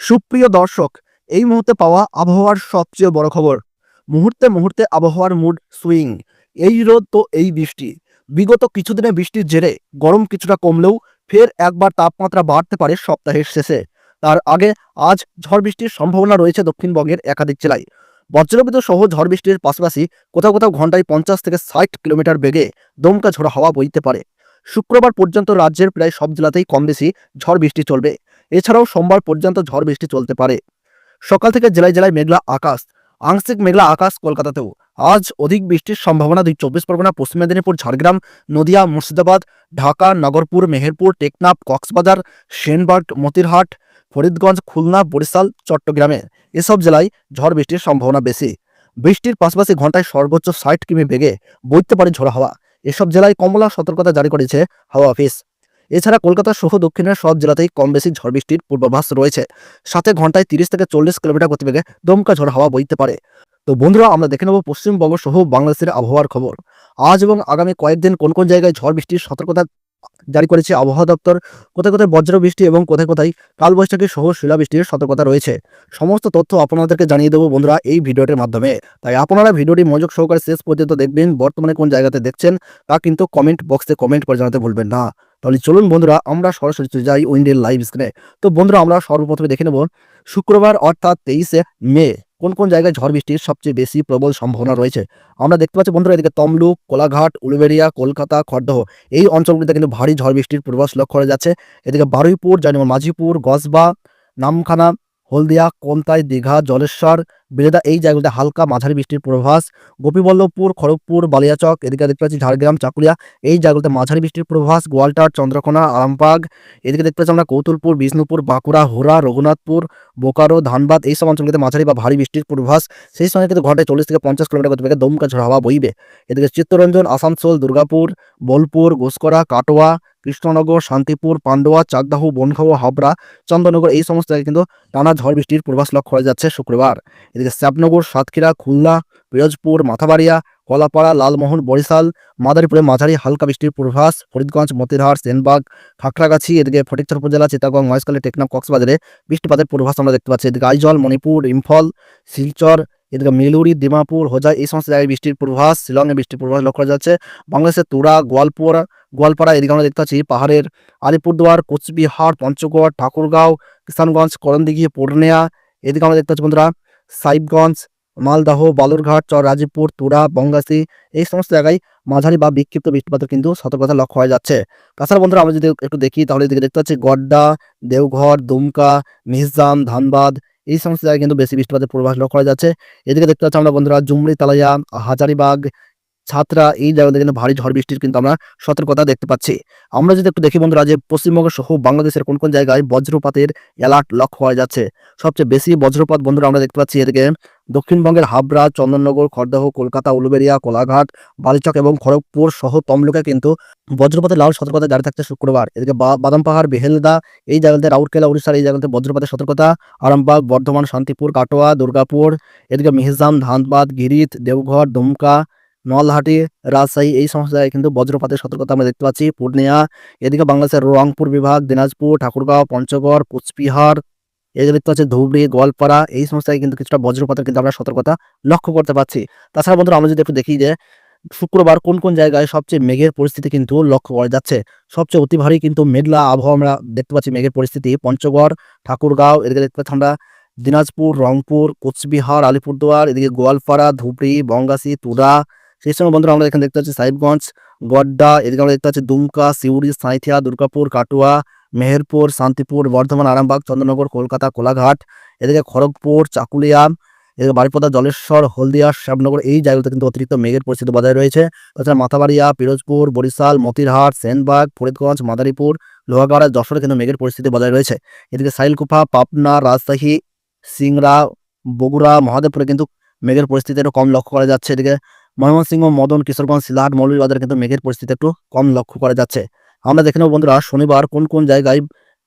সুপ্রিয় দর্শক, এই মুহূর্তে পাওয়া আবহাওয়ার সবচেয়ে বড় খবর। মুহূর্তে মুহূর্তে আবহাওয়ার মুড সুইং এই রোদ তো এই বৃষ্টি। বিগত কিছুদিনে বৃষ্টির জেরে গরম কিছুটা কমলেও ফের একবার তাপমাত্রা বাড়তে পারে সপ্তাহের শেষে। তার আগে আজ ঝড় বৃষ্টির সম্ভাবনা রয়েছে দক্ষিণবঙ্গের একাধিক জেলায়। বজ্রবিদ্যুৎ সহ ঝড় বৃষ্টির পাশাপাশি কোথাও কোথাও ঘন্টায় পঞ্চাশ থেকে ষাট কিলোমিটার বেগে দমকা ঝোড়ো হাওয়া বইতে পারে। শুক্রবার পর্যন্ত রাজ্যের প্রায় সব জেলাতেই কম বেশি ঝড় বৃষ্টি চলবে। এছাড়াও সোমবার পর্যন্ত ঝড় বৃষ্টি চলতে পারে। সকাল থেকে জেলায় জেলায় মেঘলা আকাশ, আংশিক মেঘলা আকাশ কলকাতাতেও। আজ অধিক বৃষ্টির সম্ভাবনা দুই চব্বিশ পরগনা, পশ্চিম মেদিনীপুর, ঝাড়গ্রাম, নদিয়া, মুর্শিদাবাদ, ঢাকা, নগরপুর, মেহেরপুর, টেকনাফ, কক্সবাজার, সেনবার্গ, মতিরহাট, ফরিদগঞ্জ, খুলনা, বরিশাল, চট্টগ্রামে। এসব জেলায় ঝড় বৃষ্টির সম্ভাবনা বেশি। বৃষ্টির পাশাপাশি ঘন্টায় সর্বোচ্চ ষাট কিমি বেগে বইতে পারে ঝোড়ো হাওয়া। এসব জেলায় কমলা সতর্কতা জারি করেছে হাওয়া অফিস। এছাড়া কলকাতা সহ দক্ষিণের সব জেলাতেই কম বেশি ঝড় বৃষ্টির পূর্বাভাস রয়েছে। সাথে ঘন্টায় তিরিশ থেকে চল্লিশ কিলোমিটার গতিবেগে দমকা ঝড় হাওয়া বইতে পারে। তো বন্ধুরা, আমরা দেখে নেব পশ্চিমবঙ্গ সহ বাংলাদেশের আবহাওয়ার খবর। আজ এবং আগামী কয়েকদিন কোন কোন জায়গায় ঝড় বৃষ্টির সতর্কতা জারি করেছে আবহাওয়া দপ্তর, কোথায় কোথায় বজ্র বৃষ্টি এবং কোথায় কোথায় কালবৈশাখী সহ শিলাবৃষ্টির সতর্কতা রয়েছে। সমস্ত তথ্য আপনাদেরকে জানিয়ে দেবো বন্ধুরা এই ভিডিওটির মাধ্যমে। তাই আপনারা ভিডিওটি মনোযোগ সহকারে শেষ পর্যন্ত দেখবেন, বর্তমানে কোন জায়গাতে দেখছেন তা কিন্তু কমেন্ট বক্সে কমেন্ট করে জানাতে ভুলবেন না। তাহলে চলুন বন্ধুরা, আমরা সরাসরি চলে যাই উইন্ডের লাইভ স্ক্রিনে তো বন্ধুরা, আমরা সর্বপ্রথমে দেখে নেব, শুক্রবার অর্থাৎ তেইশে মে, কোন কোন জায়গায় ঝড় বৃষ্টির সবচেয়ে বেশি প্রবল সম্ভাবনা রয়েছে? আমরা দেখতে পাচ্ছি বন্ধুরা, এদিকে তমলুক, কোলাঘাট, উলুবেড়িয়া, কলকাতা, খড়দহ, এই অঞ্চলগুলিতে কিন্তু ভারী ঝড় বৃষ্টির পূর্বাস লক্ষ্য করা যাচ্ছে। এদিকে বারুইপুর যেমন মাঝিপুর গসবা নামখানা হলদিয়া কোমতাই দীঘা, জলেশ্বর বেলেদা এই জায়গাগুলোতে হালকা মাঝারি বৃষ্টির পূর্বাভাস। গোপীবল্লভপুর, খড়গপুর, বালিয়াচক, এদিকে দেখতে পাচ্ছি ঝাড়গ্রাম, চাকুলিয়া, এই জায়গাগুলোতে মাঝারি বৃষ্টির পূর্বাভাস। গোয়ালটার, চন্দ্রকোনা, আরামবাগ, এদিকে দেখতে পাচ্ছি আমরা কৌতুলপুর, বিষ্ণুপুর, বাঁকুড়া হোরা রঘুনাথপুর, বোকারো, ধানবাদ, এই সব অঞ্চলগুলিতে মাঝারি বা ভারী বৃষ্টির পূর্বাভাস। সেই সঙ্গে কিন্তু ঘন্টায় চল্লিশ থেকে পঞ্চাশ কিলোমিটার গতিবেগে দমকা ঝড় হাওয়া বইবে। এদিকে চিত্তরঞ্জন, আসানসোল, দুর্গাপুর, বোলপুর, ঘোষকরা, কাটোয়া কৃষ্ণনগর, শান্তিপুর, পান্ডুয়া, চাকদাহু বনগাঁও হাবড়া, চন্দননগর এই সমস্ত জায়গায় কিন্তু টানা ঝড় বৃষ্টির পূর্বাস লক্ষ্য করা যাচ্ছে শুক্রবার। এদিকে শ্যাপনগর সাতক্ষীরা, খুলনা, পিরোজপুর, মাথাবাড়িয়া, কলাপাড়া, লালমোহন, বরিশাল মাদারীপুরে মাঝারি হালকা বৃষ্টির পূর্বাভাস, ফরিদগঞ্জ, মতিরহাট, সেনবাগ খাকড়াগাছি এদিকে ফটিকচর উপজেলা চিতাগং মহেশখালী, টেকনাফ, কক্সবাজারে বৃষ্টিপাতের পূর্বাভাস আমরা দেখতে পাচ্ছি। এদিকে আইজল, মণিপুর, ইম্ফল, শিলচর, এদিকে মিলুরি দিমাপুর হোজাই এই সমস্ত জায়গায় বৃষ্টির পূর্বাভাস শিলংয়ে বৃষ্টির পূর্বাভাস লক্ষ্য করা যাচ্ছে। বাংলাদেশের তুরা, গোয়ালপুর গোয়ালপাড়া, এদিকে আমরা দেখতে পাচ্ছি পাহাড়ের আলিপুরদুয়ার, কোচবিহার, পঞ্চগড়, ঠাকুরগাঁও, কিষানগঞ্জ, করণদিঘি, পূর্ণিয়া, এদিকে আমরা দেখতে পাচ্ছি বন্ধুরা সাইবগঞ্জ মালদাহ, বালুরঘাট চর রাজীবপুর তুরা বঙ্গাসী এই সমস্ত জায়গায় মাঝারি বা বিক্ষিপ্ত বৃষ্টিপাতের কিন্তু সতর্কতা লক্ষ্য করা যাচ্ছে। তাছাড়া বন্ধুরা আমরা যদি একটু দেখি তাহলে এদিকে দেখতে পাচ্ছি গড্ডা, দেওঘর, দুমকা মিহিজাম ধানবাদ, এই সমস্ত জায়গায় কিন্তু বেশি বৃষ্টিপাতের পূর্বাভাস লক্ষ্য করা যাচ্ছে। এদিকে দেখতে পাচ্ছি আমরা বন্ধুরা জুমরি তালাইয়া হাজারিবাগ ছাত্রা এই জায়গাতে কিন্তু ভারী ঝড় বৃষ্টির কিন্তু আমরা সতর্কতা দেখতে পাচ্ছি। আমরা যদি একটু দেখি বন্ধুরা যে পশ্চিমবঙ্গ সহ বাংলাদেশের কোন কোন জায়গায় বজ্রপাতের অ্যালার্ট লক্ষ্য করা যাচ্ছে, সবচেয়ে বেশি বজ্রপাত বন্ধুরা আমরা দেখতে পাচ্ছি এদিকে দক্ষিণবঙ্গের হাবড়া, চন্দননগর, খড়দহ, কলকাতা, উলুবেরিয়া, কোলাঘাট, বালিচক এবং খড়গপুর সহ তমলুকে কিন্তু বজ্রপাতের লাল সতর্কতা জারি থাকছে শুক্রবার। এদিকে বাদাম পাহাড়, বেহেলদা এই জায়গাতে, রাউরকেলা, উড়িষ্যার এই জায়গাতে বজ্রপাতের সতর্কতা, আরামবাগ, বর্ধমান, শান্তিপুর, কাটোয়া, দুর্গাপুর, এদিকে মিহিজাম, ধানবাদ, গিরিত, দেওঘর, দুমকা নলহাটি, রাজশাহী, এই সমস্ত জায়গায় কিন্তু বজ্রপাতের সতর্কতা আমরা দেখতে পাচ্ছি। পূর্ণিয়া, এদিকে বাংলাদেশের রংপুর বিভাগ, দিনাজপুর, ঠাকুরগাঁও, পঞ্চগড়, কোচবিহার, এদিকে দেখতে পাচ্ছি ধুবড়ি, গোয়ালপাড়া, এই সমস্ত জায়গায় কিন্তু কিছুটা বজ্রপাতের কিন্তু আমরা সতর্কতা লক্ষ্য করতে পারছি তাছাড়া বন্ধুরা আমরা যদি একটু দেখি যে, শুক্রবার কোন কোন জায়গায় সবচেয়ে মেঘের পরিস্থিতি কিন্তু লক্ষ্য করা যাচ্ছে? সবচেয়ে অতি ভারী কিন্তু মেঘলা আবহাওয়া আমরা দেখতে পাচ্ছি মেঘের পরিস্থিতি। পঞ্চগড়, ঠাকুরগাঁও, এদিকে দেখতে পাচ্ছি আমরা দিনাজপুর, রংপুর, কোচবিহার, আলিপুরদুয়ার, এদিকে গোয়ালপাড়া, ধুবড়ি বঙ্গাসী তুরা সেই সময় বন্ধুরা আমরা এখানে দেখতে পাচ্ছি সাহেবগঞ্জ, গড্ডা, এদিকে আমরা দেখতে পাচ্ছি দুমকা, সিউড়ি, সাঁইথিয়া, দুর্গাপুর, কাটুয়া, মেহেরপুর, শান্তিপুর, বর্ধমান, আরামবাগ, চন্দ্রনগর, কলকাতা, কোলাঘাট, এদিকে খড়গপুর, চাকুলিয়া, এদিকে বাড়িপদা জলেশ্বর, হলদিয়া, শ্যামনগর, এই জায়গাগুলোতে কিন্তু অতিরিক্ত মেঘের পরিস্থিতি বজায় রয়েছে। তাছাড়া মাথাবাড়িয়া, পিরোজপুর, বরিশাল, মতিরহাট, সেনবাগ, ফরিদগঞ্জ, মাদারীপুর, লোহাগাড়া, যশোরে কিন্তু মেঘের পরিস্থিতি বজায় রয়েছে। এদিকে সাইলকুফা, পাবনা, রাজশাহী, সিংড়া, বগুড়া, মহাদেবপুরে কিন্তু মেঘের পরিস্থিতি একটু কম লক্ষ্য করা যাচ্ছে। এদিকে ময়মনসিংহ, মদন, কিশোরগঞ্জ, সিলাট, মৌলভীবাজারে কিন্তু মেঘের পরিস্থিতি একটু কম লক্ষ্য করা যাচ্ছে। আমরা দেখে নেব বন্ধুরা, শনিবার কোন কোন জায়গায়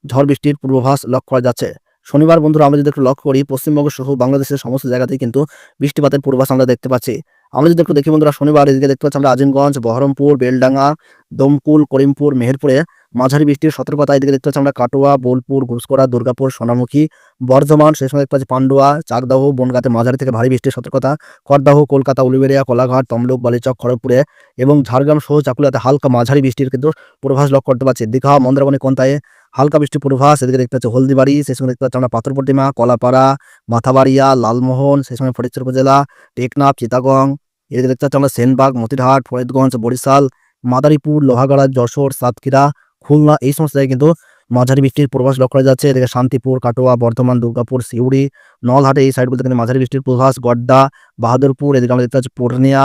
ঝড় বৃষ্টির পূর্বাভাস লক্ষ্য করা যাচ্ছে? শনিবার বন্ধুরা, আমরা যদি একটু লক্ষ্য করি, পশ্চিমবঙ্গ সহ বাংলাদেশের সমস্ত জায়গাতেই কিন্তু বৃষ্টিপাতের পূর্বাভাস আমরা দেখতে পাচ্ছি। আমরা যদি একটু দেখি বন্ধুরা, শনিবার এদিকে দেখতে পাচ্ছি আমরা আজিমগঞ্জ, বহরমপুর, বেলডাঙ্গা, দমকুল, করিমপুর, মেহেরপুরে মাঝারি বৃষ্টির সতর্কতা। এদিকে দেখতে পাচ্ছি আমরা কাটোয়া, বোলপুর ঘুষকরা দুর্গাপুর, সোনামুখী, বর্ধমান, সেই সময় দেখতে পাচ্ছি পান্ডুয়া, চাকদাহ, বনগাঁতে মাঝারি থেকে ভারী বৃষ্টির সতর্কতা। করদাহ কলকাতা উলুবেড়িয়া কোলাঘাট, তমলুক, বালিচক, খড়গপুরে এবং ঝাড়গ্রাম সহ চাকুলিয়াতে হালকা মাঝারি বৃষ্টির কিন্তু পূর্বাভাস লক্ষ্য করতে পারছি। দীঘা, মন্দারমণি কোনতায় হালকা বৃষ্টির পূর্বাভাস। এদিকে দেখতে পাচ্ছি হলদিবাড়ি, সেই সময় দেখতে পাচ্ছি আমরা পাথর প্রতিমা কলাপাড়া, মাথাবাড়িয়া, লালমোহন, সেই সময় ফরিদপুর উপজেলা, টেকনাফ, চিতাগং। এদিকে দেখতে পাচ্ছি আমরা সেনবাগ, মতিরহাট, ফরিদগঞ্জ, বরিশাল, মাদারীপুর, লোহাগাড়া, যশোর, সাতক্ষীরা খুলনা, এই সমস্ত জায়গায় কিন্তু মাঝারি বৃষ্টির পূর্বাভাস লক্ষ্য করা যাচ্ছে। এদিকে শান্তিপুর, কাটোয়া, বর্ধমান, দুর্গাপুর, সিউড়ি, নলহাটে, এই সাইডগুলোতে কিন্তু মাঝারি বৃষ্টির পূর্বাভাস। গড্ডা, বাহাদুরপুর, এদিকে আমরা দেখতে পাচ্ছি পূর্ণিয়া।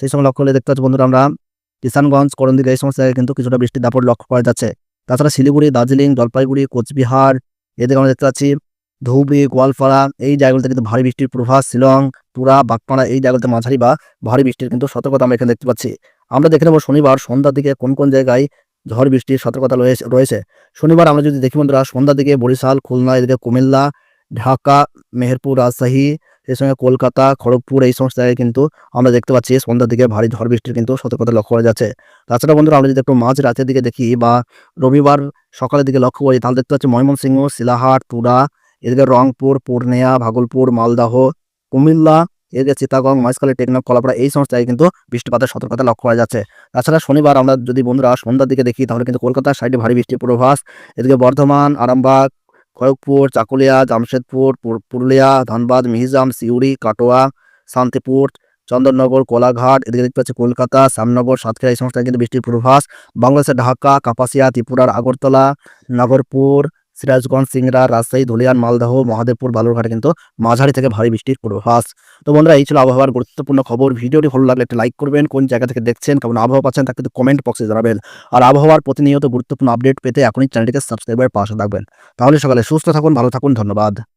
সেই সময় লক্ষ্য করলে দেখতে পাচ্ছি বন্ধুরা আমরা কিষানগঞ্জ, করণদিঘা, এই সমস্ত জায়গায় কিন্তু কিছুটা বৃষ্টির দাপট লক্ষ্য করা যাচ্ছে। তাছাড়া শিলিগুড়ি, দার্জিলিং, জলপাইগুড়ি, কোচবিহার, এদিকে আমরা দেখতে পাচ্ছি ধুবড়ি, গোয়ালপাড়া, এই জায়গাগুলোতে কিন্তু ভারী বৃষ্টির পূর্বাভাস। শিলং, তুরা, বাগপাড়া, এই জায়গাগুলোতে মাঝারি বা ভারী বৃষ্টির কিন্তু সতর্কতা আমরা এখানে দেখতে পাচ্ছি। আমরা দেখে নেব শনিবার সন্ধ্যার দিকে কোন কোন জায়গায় ঝড় বৃষ্টির সতর্কতা রয়েছে শনিবার আমরা যদি দেখি বন্ধুরা, সন্ধ্যার দিকে বরিশাল, খুলনা, এদিকে কুমিল্লা, ঢাকা, মেহেরপুর, রাজশাহী সেই সঙ্গে কলকাতা, খড়গপুর, এই সমস্ত জায়গায় কিন্তু আমরা দেখতে পাচ্ছি সন্ধ্যার দিকে ভারী ঝড় বৃষ্টির কিন্তু সতর্কতা লক্ষ্য করা যাচ্ছে। তাছাড়া বন্ধুরা, আমরা যদি একটু মাঝ রাতের দিকে দেখি বা রবিবার সকালের দিকে লক্ষ্য করি, তাহলে দেখতে পাচ্ছি ময়মনসিংহ, শিলাহাট, তুরা, এদিকে রংপুর, পূর্ণিয়া, ভাগলপুর, মালদাহ, কুমিল্লা এদিকে চিতাগং মহেশখালী, টেকনাফ, কলাপাড়া এই সমস্ত জায়গায় কিন্তু বৃষ্টিপাতের সতর্কতা লক্ষ্য করা যাচ্ছে। তাছাড়া শনিবার আমরা যদি বন্ধুরা সন্ধ্যার দিকে দেখি, তাহলে কিন্তু কলকাতার সাইডে ভারী বৃষ্টির পূর্বাভাস। এদিকে বর্ধমান, আরামবাগ, খড়গপুর, চাকুলিয়া, জামশেদপুর পুরুলিয়া, ধানবাদ, মিহিজাম, সিউড়ি, কাটোয়া, শান্তিপুর, চন্দননগর, কোলাঘাট, এদিকে দেখতে পাচ্ছি কলকাতা, শ্যামনগর, সাতক্ষীরা, এই সমস্ত কিন্তু বৃষ্টির পূর্বাভাস। বাংলাদেশের ঢাকা, কাপাসিয়া, ত্রিপুরার আগরতলা, নগরপুর সিরাজগঞ্জ, সিংড়া, রাজশাহী, ধুলিয়ান, মালদহ, মহাদেবপুর, বালুরঘাটে কিন্তু মাঝারি থেকে ভারী বৃষ্টির পূর্বাভাস। তো বন্ধুরা, এই ছিল আবহাওয়ার গুরুত্বপূর্ণ খবর। ভিডিওটি ভালো লাগলে একটা লাইক করবেন। কোন জায়গা থেকে দেখছেন, কেমন আবহাওয়া পাচ্ছেন, তা কিন্তু কমেন্ট বক্সে জানাবেন। আর আবহাওয়ার প্রতিনিয়ত গুরুত্বপূর্ণ আপডেট পেতে এখনই চ্যানেলটিকে সাবস্ক্রাইবের পাশে থাকবেন। তাহলে সকালে সুস্থ থাকুন, ভালো থাকুন, ধন্যবাদ।